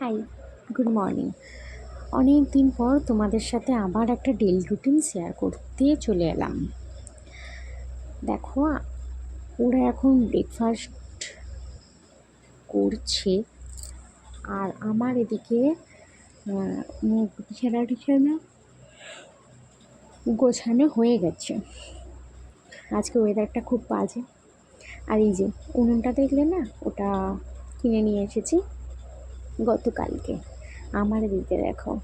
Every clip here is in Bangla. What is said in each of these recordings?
হাই গুড মর্নিং অনেক দিন পর তোমাদের সাথে আবার একটা ডেলি রুটিন শেয়ার করতে চলে এলাম। দেখো, ওরা এখন ব্রেকফাস্ট করছে আর আমার এদিকে মুখ বিছানা গোছানো হয়ে গেছে। আজকে ওয়েদারটা খুব বাজে। আর এই যে উনুনটা দেখলে না, ওটা কিনে নিয়ে এসেছি। গতকালকে। আমার দিতে দেখো।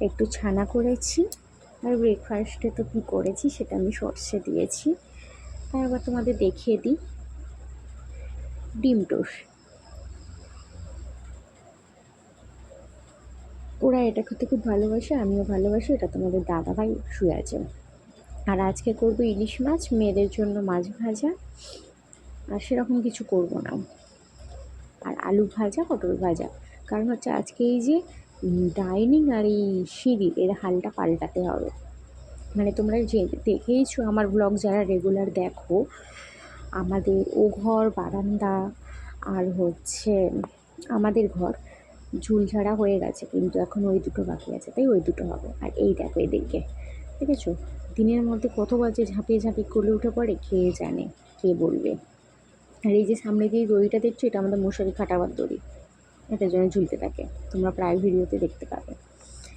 একটু ছানা করেছি, আর ব্রেকফাস্টে তো কী করেছি সেটা আমি সর্ষে দিয়েছি। তারপর তোমাদের দেখিয়ে দিই। ডিম টোস্ট। ওরা এটা খেতে খুব ভালোবাসে, আমিও ভালোবাসি, এটা তোমাদের দাদাভাই শুয়ে আছে। আর আজকে করব ইলিশ মাছ, মেয়েদের জন্য মাছ ভাজা, আর সেরকম কিছু করব না। আর আলু ভাজা, পটল ভাজা। কারণ হচ্ছে আজকে এই যে ডাইনিং আর এই সিঁড়ি, এর হালটা পাল্টাতে হবে। মানে তোমরা যে দেখেইছো আমার ব্লগ যারা রেগুলার দেখো, আমাদের ও ঘর, বারান্দা আর হচ্ছে আমাদের ঘর, ঝুলঝাড়া হয়ে গেছে। কিন্তু এখন ওই দুটো বাকি আছে, তাই ওই দুটো হবে। আর এই দেখো এদিকে আছে দিনের মধ্যে কত বাজে ঝাঁপিয়ে ঝাঁপিয়ে করলে উঠে পড়ে, কে জানে, কে বলবে? আর এই যে সামনে দিয়ে দড়িটা দেখছ, এটা আমাদের মশারি খাটাবার দড়ি। এটার জন্য ঝুলতে থাকে। তোমরা প্রায় ভিডিওতে দেখতে পাবে।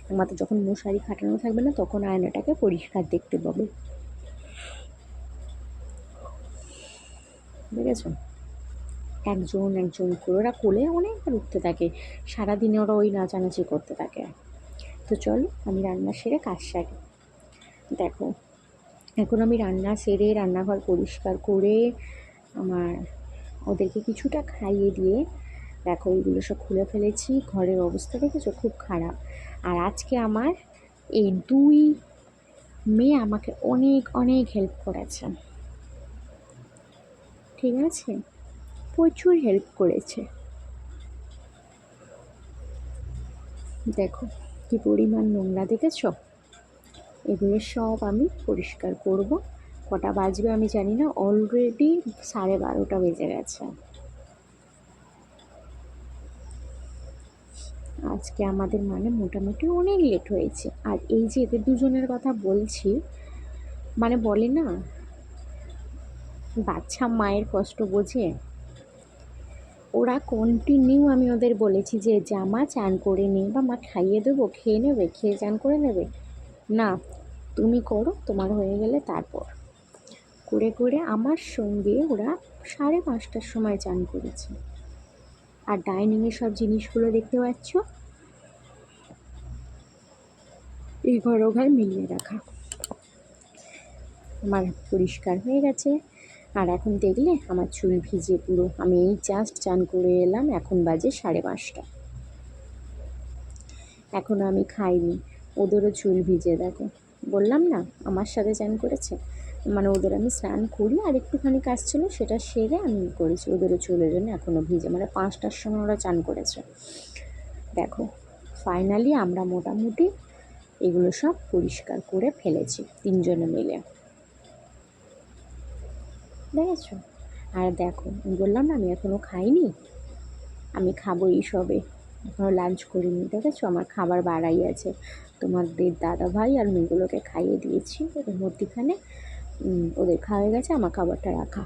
একমাত্র যখন মশারি খাটানো থাকবে না, তখন আয়নাটাকে পরিষ্কার দেখতে পাবে। দেখেছ? একজন একজন করে ওরা কোলে অনেকবার উঠতে থাকে। সারাদিনে ওরা ওই নাচানাচি করতে থাকে। তো চলো, আমি রান্না সেরে কাজ সারি। দেখো, এখন আমি রান্না সেরে রান্নাঘর পরিষ্কার করে আমার ওদেরকে কিছুটা খাইয়ে দিয়ে দেখো এইগুলো সব খুলে ফেলেছি। ঘরের অবস্থা দেখেছ? খুব খারাপ। আর আজকে আমার এই দুই মেয়ে আমাকে অনেক অনেক হেল্প করেছে। ঠিক আছে? প্রচুর হেল্প করেছে। দেখো কি পরিমাণ নোংরা দেখেছ? এগুলো সব আমি পরিষ্কার করব। কটা বাজবে আমি জানি না অলরেডি সাড়ে বারোটা বেজে গেছে। আজকে আমাদের মানে মোটামুটি অনেক লেট হয়েছে। আর এই যে এদের দুজনের কথা বলছি মানে বলে না, বাচ্চা মায়ের কষ্ট বোঝে। ওরা কন্টিনিউ আমি ওদের বলেছি যে জামা চান করে নে বা মা খাইয়ে দেবো, খেয়ে নেবে, খেয়ে চান করে নেবে। না, তুমি করো, তোমার হয়ে গেলে তারপর। করে করে আমার সঙ্গে ওরা সাড়ে পাঁচটার সময় চান করেছে। আর ডাইনিংয়ে সব জিনিসগুলো দেখতে পাচ্ছ? এই ঘর ও ঘর মিলিয়ে রাখা। আমার পরিষ্কার হয়ে গেছে। আর এখন দেখলে আমার চুল ভিজে পুরো। আমি এই জাস্ট চান করে এলাম, এখন বাজে সাড়ে পাঁচটা। এখনও আমি খাইনি। ওদেরও চুল ভিজে দেখো। বললাম না, আমার সাথে চান করেছে? মানে ওদের আমি স্নান করি, আর একটুখানি কাজ ছিল সেটা সেরে আমি করেছি। ওদেরও চুলের জন্য এখনও ভিজে মানে পাঁচটার সময় ওরা চান করেছে। দেখো ফাইনালি আমরা মোটামুটি এগুলো সব পরিষ্কার করে ফেলেছি, তিনজনে মিলে। দেখেছ? আর দেখো বললাম না, আমি এখনও খাইনি? আমি খাব এই সবে। এখনও লাঞ্চ করিনি, দেখেছ? আমার খাবার বাড়াই আছে। তোমাদের দাদা ভাই আর মেয়েগুলোকে খাইয়ে দিয়েছি। মধ্যিখানে ওদের খাওয়া হয়ে গেছে, আমার খাবারটা রাখা।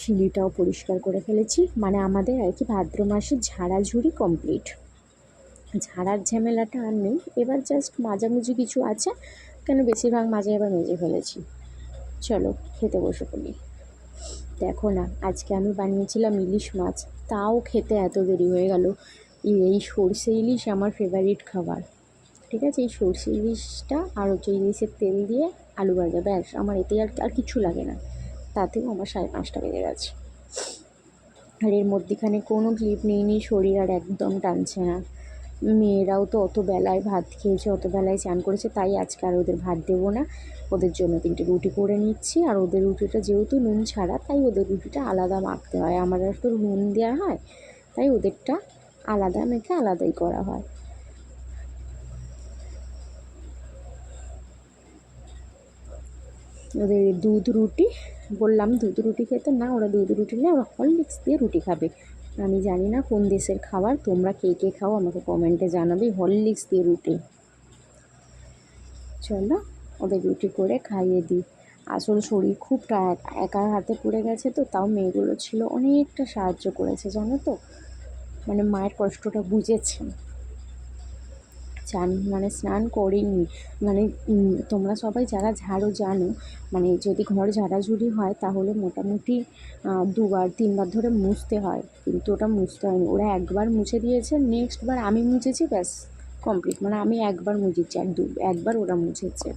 সিঁড়িটাও পরিষ্কার করে ফেলেছি। মানে আমাদের আর কি ভাদ্র মাসে ঝাড়াঝুড়ি কমপ্লিট ঝাড়ার ঝামেলাটা আর নেই। এবার জাস্ট মাঝামাঝি কিছু আছে, কেন বেশিরভাগ মাঝে এবার মেজে ফেলেছি। চলো, খেতে বসে পড়ি। দেখো না, আজকে আমি বানিয়েছিলাম ইলিশ মাছ, তাও খেতে এত দেরি হয়ে গেল। এই সর্ষে ইলিশ আমার ফেভারিট খাবার। ঠিক আছে? এই সর্ষে ইলিশটা আর হচ্ছে ইলিশের তেল দিয়ে আলু ভাজা, ব্যাস। আমার এতে আর আর কিছু লাগে না। তাতেও আমার সাড়ে পাঁচটা বেজে গেছে। আর এর মধ্যেখানে কোনো ক্লিপ নিইনি শরীর আর একদম টানছে না। মেয়েরাও তো অত বেলায় ভাত খেয়েছে, অত বেলায় চান করেছে, তাই আজকে আর ওদের ভাত দেবো না। ওদের জন্য তিনটে রুটি করে নিচ্ছি। আর ওদের রুটিটা যেহেতু নুন ছাড়া, তাই ওদের রুটিটা আলাদা মাখতে হয়। আমার তো নুন দেওয়া হয়, তাই ওদেরটা আলাদা মেখে আলাদাই করা হয়। ওদের দুধ রুটি, বললাম দুধ রুটি খেতে না, ওরা দুধ রুটি না ওরা হরলিক্স দিয়ে রুটি খাবে। আমি জানি না কোন দেশের খাবার, তোমরা কে কে খাও আমাকে কমেন্টে জানাবে, হরলিক্স দিয়ে রুটি। চলো, ওদের রুটি করে খাইয়ে দিই। আসল শরীর খুব টায়ার্ড একার হাতে পড়ে গেছে তো, তাও মেয়েগুলো ছিল অনেকটা সাহায্য করেছে, জানো তো? মানে মায়ের কষ্টটা বুঝেছে। চান মানে স্নান করিনি। মানে তোমরা সবাই যারা ঝাড়ু জানো মানে যদি ঘর ঝাড়াঝুড়ি হয় তাহলে মোটামুটি দুবার, তিনবার ধরে মুছতে হয়। কিন্তু ওটা মুছতে হয়নি। ওরা একবার মুছে দিয়েছে নেক্সট বার আমি মুছেছি, ব্যাস কমপ্লিট মানে আমি একবার মুছেছি আর দু, একবার ওরা মুছেছে।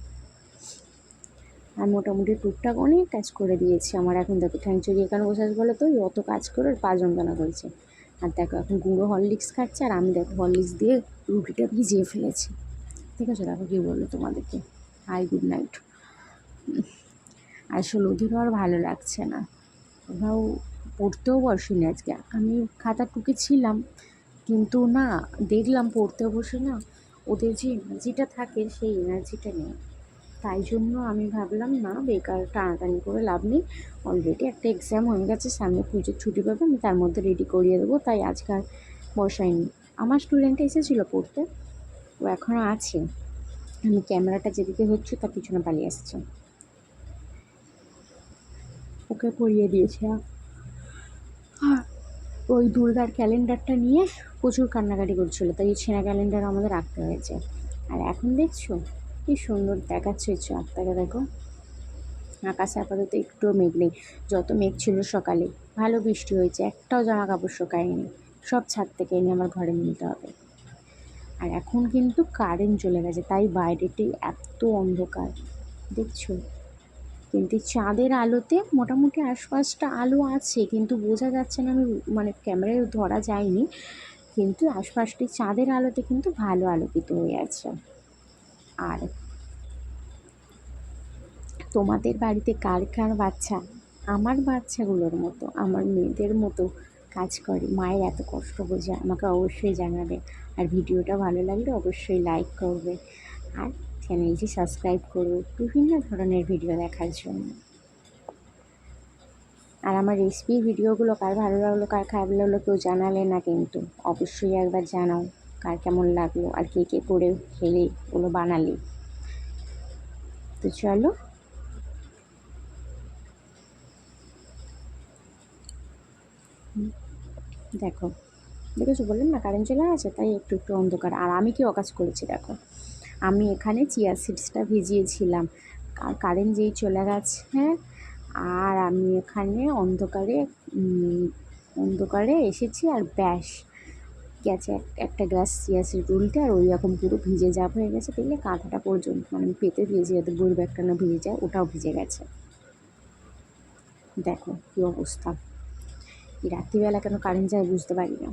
আর মোটামুটি টুকটাক অনেক কাজ করে দিয়েছি আমার এখন দেখো। ঠ্যাং চড়িয়ে কেন বসে আছে বলো তো? অত কাজ করে পা যন্ত্রণা করেছে। আর দেখো, এখন গুঁড়ো হরলিক্স খাচ্ছে আর আমি দেখো হরলিক্স দিয়ে রুটিটা ভিজিয়ে ফেলেছি। ঠিক আছে, দেখো কী বলল তোমাদেরকে। হাই গুড নাইট আসলে ওদেরও আর ভালো লাগছে না। ওরাও পড়তেও বসেনি আজকে। আমি খাতা টুকেছিলাম কিন্তু না, দেখলাম পড়তে বসে না। ওদের যে এনার্জিটা থাকে, সেই এনার্জিটা নেই। তাই জন্য আমি ভাবলাম, না, বেকার টানাটানি করে লাভ নেই। অলরেডি একটা এক্সাম হয়ে গেছে, সামনে পুজোর ছুটি পাবে, আমি তার মধ্যে রেডি করিয়ে দেবো। তাই আজকে আর বসাইনি। আমার স্টুডেন্ট এসেছিল পড়তে, ও এখনও আছে। আমি ক্যামেরাটা যেদিকে হচ্ছে, তার পিছনে পালিয়ে আসছে। ওকে পড়িয়ে দিয়েছে ওই দুর্গার ক্যালেন্ডারটা নিয়ে প্রচুর কান্নাকাটি করছিল, তাই ছেঁড়া ক্যালেন্ডার আমাদের রাখতে হয়েছে। আর এখন দেখছ কি সুন্দর দেখাচ্ছে চাঁদটাকে দেখো। আকাশে আপাতত একটুও মেঘ নেই। যত মেঘ ছিল সকালে, ভালো বৃষ্টি হয়েছে। একটাও জামা কাপড় শুকায়নি। সব ছাদ থেকে এনে আমার ঘরে নিতে হবে। আর এখন কিন্তু কারেন্ট চলে গেছে, তাই বাইরেটি এত অন্ধকার। দেখছ? কিন্তু চাঁদের আলোতে মোটামুটি আশপাশটা আলো আছে, কিন্তু বোঝা যাচ্ছে না আমি মানে ক্যামেরায় ধরা যায়নি। কিন্তু আশপাশটি চাঁদের আলোতে কিন্তু ভালো আলোকিত হয়ে আছে। আর তোমাদের বাড়িতে কার কার বাচ্চা? আমার বাচ্চাগুলোর মতো, আমার মেয়েদের মতো কাজ করে। মায়ের এত কষ্ট বোঝে আমাকে অবশ্যই জানাবে। আর ভিডিওটা ভালো লাগলে অবশ্যই লাইক করবে। আর চ্যানেলটি সাবস্ক্রাইব করবে বিভিন্ন ধরনের ভিডিও দেখার জন্য। আর আমার রেসিপি ভিডিওগুলো কার ভালো লাগল, কার খারাপ লাগল কেউ জানালে না কিন্তু। অবশ্যই একবার জানাও। কার কেমন লাগল? আর কে কে করে খেলে, ওগুলো বানালে? তো চলো। দেখো, দেখেছ বললাম না কারেন্ট চলে গেছে? তাই একটু একটু অন্ধকার। আর আমি কি অকাজ করেছি, দেখো? আমি এখানে চিয়া সিডসটা ভিজিয়েছিলাম। আর কারেন্ট যেই চলে গেছে হ্যাঁ? আর আমি এখানে অন্ধকারে অন্ধকারে এসেছি আর ব্যাস গেছে এক- একটা গ্লাস চিয়া সিড আর ওই রকম পুরো ভিজে যাব হয়ে গেছে দেখলে কাঁথাটা পর্যন্ত মানে পেতে দিয়েছি যাতে বই ব্যাগটা না ভিজে যায়, ওটাও ভিজে গেছে। দেখো কী অবস্থা। এই রাত্রিবেলা কেন কারেন্ট যায় বুঝতে পারি না।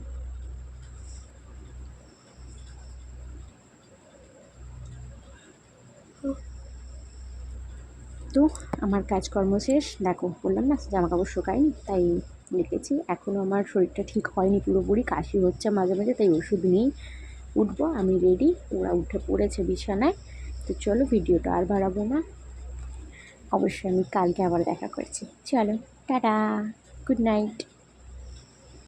তো আমার কাজকর্ম শেষ। দেখো, বললাম না জামা কাপড় শুকায়নি, তাই লিখেছি। এখনও আমার শরীরটা ঠিক হয়নি পুরোপুরি, কাশি হচ্ছে মাঝে মাঝে, তাই ওষুধ নিয়েই উঠবো। আমি রেডি ওরা উঠে পড়েছে বিছানায়। তো চলো ভিডিওটা আর বাড়াবো না। অবশ্যই আমি কালকে আবার দেখা করছি। চলো, টাটা গুড নাইট